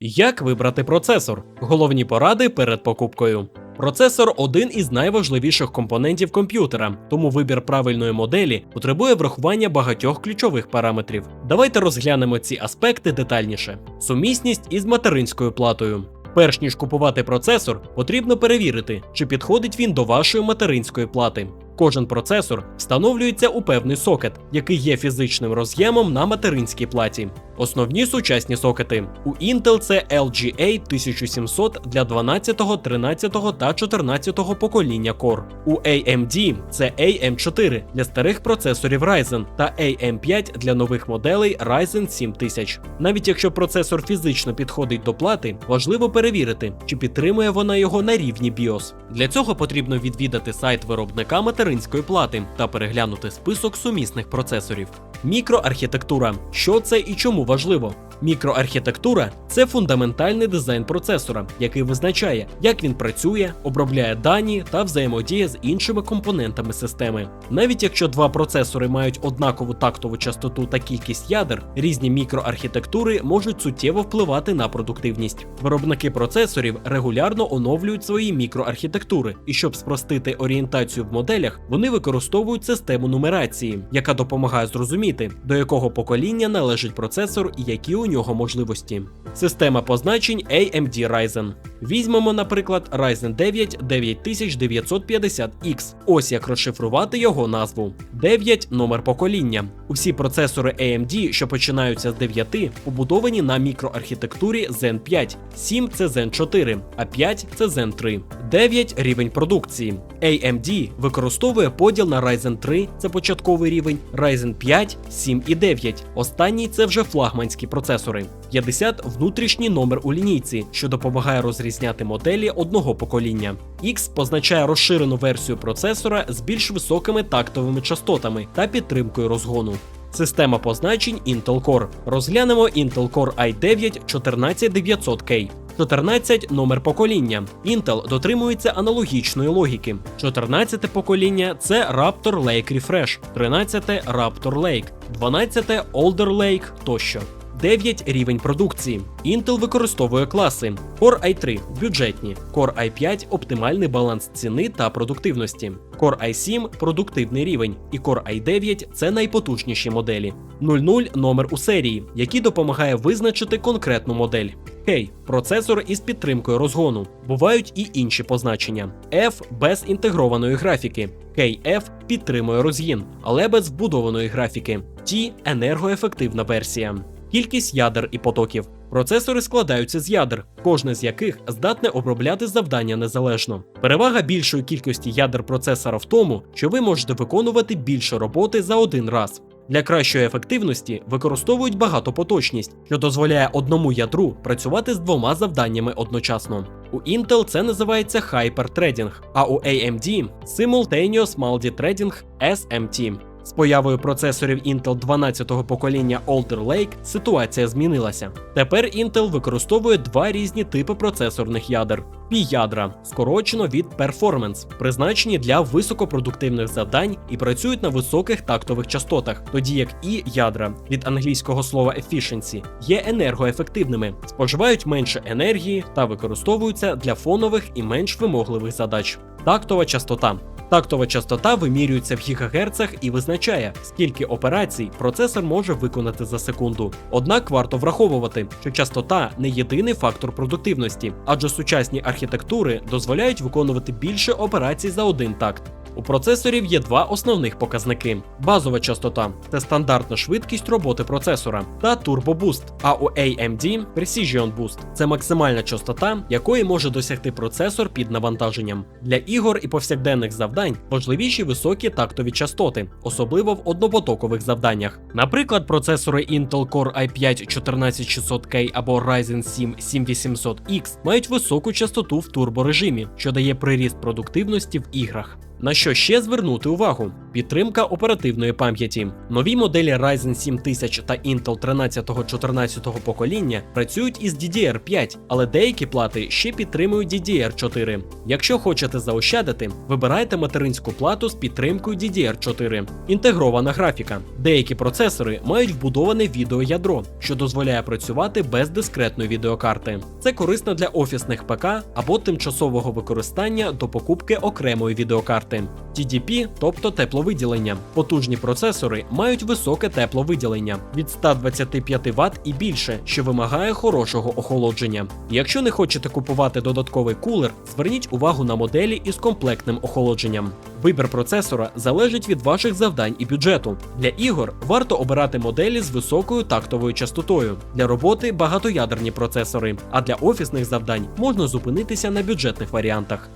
Як вибрати процесор? Головні поради перед покупкою. Процесор один із найважливіших компонентів комп'ютера, тому вибір правильної моделі потребує врахування багатьох ключових параметрів. Давайте розглянемо ці аспекти детальніше. Сумісність із материнською платою. Перш ніж купувати процесор, потрібно перевірити, чи підходить він до вашої материнської плати. Кожен процесор встановлюється у певний сокет, який є фізичним роз'ємом на материнській платі. Основні сучасні сокети у Intel це LGA 1700 для 12, 13 та 14 покоління Core. У AMD це AM4 для старих процесорів Ryzen та AM5 для нових моделей Ryzen 7000. Навіть якщо процесор фізично підходить до плати, важливо перевірити, чи підтримує вона його на рівні BIOS. Для цього потрібно відвідати сайт виробника материнської плати та переглянути список сумісних процесорів. Мікроархітектура. Що це і чому важливо? Мікроархітектура це фундаментальний дизайн процесора, який визначає, як він працює, обробляє дані та взаємодіє з іншими компонентами системи. Навіть якщо два процесори мають однакову тактову частоту та кількість ядер, різні мікроархітектури можуть суттєво впливати на продуктивність. Виробники процесорів регулярно оновлюють свої мікроархітектури, і щоб спростити орієнтацію в моделях, вони використовують систему нумерації, яка допомагає зрозуміти, до якого покоління належить процесор і які у нього можливості. Система позначень AMD Ryzen. Візьмемо, наприклад, Ryzen 9 9950X. Ось як розшифрувати його назву. 9 номер покоління. Усі процесори AMD, що починаються з 9, побудовані на мікроархітектурі Zen 5, 7 це Zen 4, а 5 це Zen 3. 9 рівень продукції. AMD використовує поділ на Ryzen 3, це початковий рівень, Ryzen 5, 7 і 9. Останній це вже флагманські процесори. 50 внутрішній номер у лінійці, що допомагає розрізняти моделі одного покоління. X позначає розширену версію процесора з більш високими тактовими частотами та підтримкою розгону. Система позначень Intel Core. Розглянемо Intel Core i9 14900K. 14 номер покоління. Intel дотримується аналогічної логіки. 14 покоління це Raptor Lake Refresh, 13 Raptor Lake, 12 Older Lake тощо. 9 рівень продукції. Intel використовує класи Core i3 бюджетні, Core i5 оптимальний баланс ціни та продуктивності, Core i7 продуктивний рівень, і Core i9 це найпотужніші моделі. 00 номер у серії, який допомагає визначити конкретну модель. K – процесор із підтримкою розгону. Бувають і інші позначення. F без інтегрованої графіки. KF підтримує розгін, але без вбудованої графіки. T – енергоефективна версія. Кількість ядер і потоків. Процесори складаються з ядер, кожне з яких здатне обробляти завдання незалежно. Перевага більшої кількості ядер процесора в тому, що ви можете виконувати більше роботи за один раз. Для кращої ефективності використовують багатопоточність, що дозволяє одному ядру працювати з двома завданнями одночасно. У Intel це називається Hyper-Threading, а у AMD Simultaneous Multithreading SMT. З появою процесорів Intel 12-го покоління Alder Lake ситуація змінилася. Тепер Intel використовує два різні типи процесорних ядер: P-ядра, скорочено від Performance, призначені для високопродуктивних завдань і працюють на високих тактових частотах, тоді як і ядра від англійського слова efficiency є енергоефективними, споживають менше енергії та використовуються для фонових і менш вимогливих задач. Тактова частота. Тактова частота вимірюється в гігагерцах і визначає, скільки операцій процесор може виконати за секунду. Однак варто враховувати, що частота не єдиний фактор продуктивності, адже сучасні архітектури дозволяють виконувати більше операцій за один такт. У процесорів є два основних показники: базова частота це стандартна швидкість роботи процесора, та Turbo Boost. А у AMD Precision Boost це максимальна частота, якої може досягти процесор під навантаженням. Для ігор і повсякденних завдань важливіші високі тактові частоти, особливо в однопотокових завданнях. Наприклад, процесори Intel Core i5 14600K або Ryzen 7 7800X мають високу частоту в турборежимі, що дає приріст продуктивності в іграх. На що ще звернути увагу? Підтримка оперативної пам'яті. Нові моделі Ryzen 7000 та Intel 13-14 покоління працюють із DDR5, але деякі плати ще підтримують DDR4. Якщо хочете заощадити, вибирайте материнську плату з підтримкою DDR4. Інтегрована графіка. Деякі процесори мають вбудоване відеоядро, що дозволяє працювати без дискретної відеокарти. Це корисно для офісних ПК або тимчасового використання до покупки окремої відеокарти. TDP, тобто тепловиділення. Потужні процесори мають високе тепловиділення від 125 Вт і більше, що вимагає хорошого охолодження. Якщо не хочете купувати додатковий кулер, зверніть увагу на моделі із комплектним охолодженням. Вибір процесора залежить від ваших завдань і бюджету. Для ігор варто обирати моделі з високою тактовою частотою. Для роботи багатоядерні процесори, а для офісних завдань можна зупинитися на бюджетних варіантах.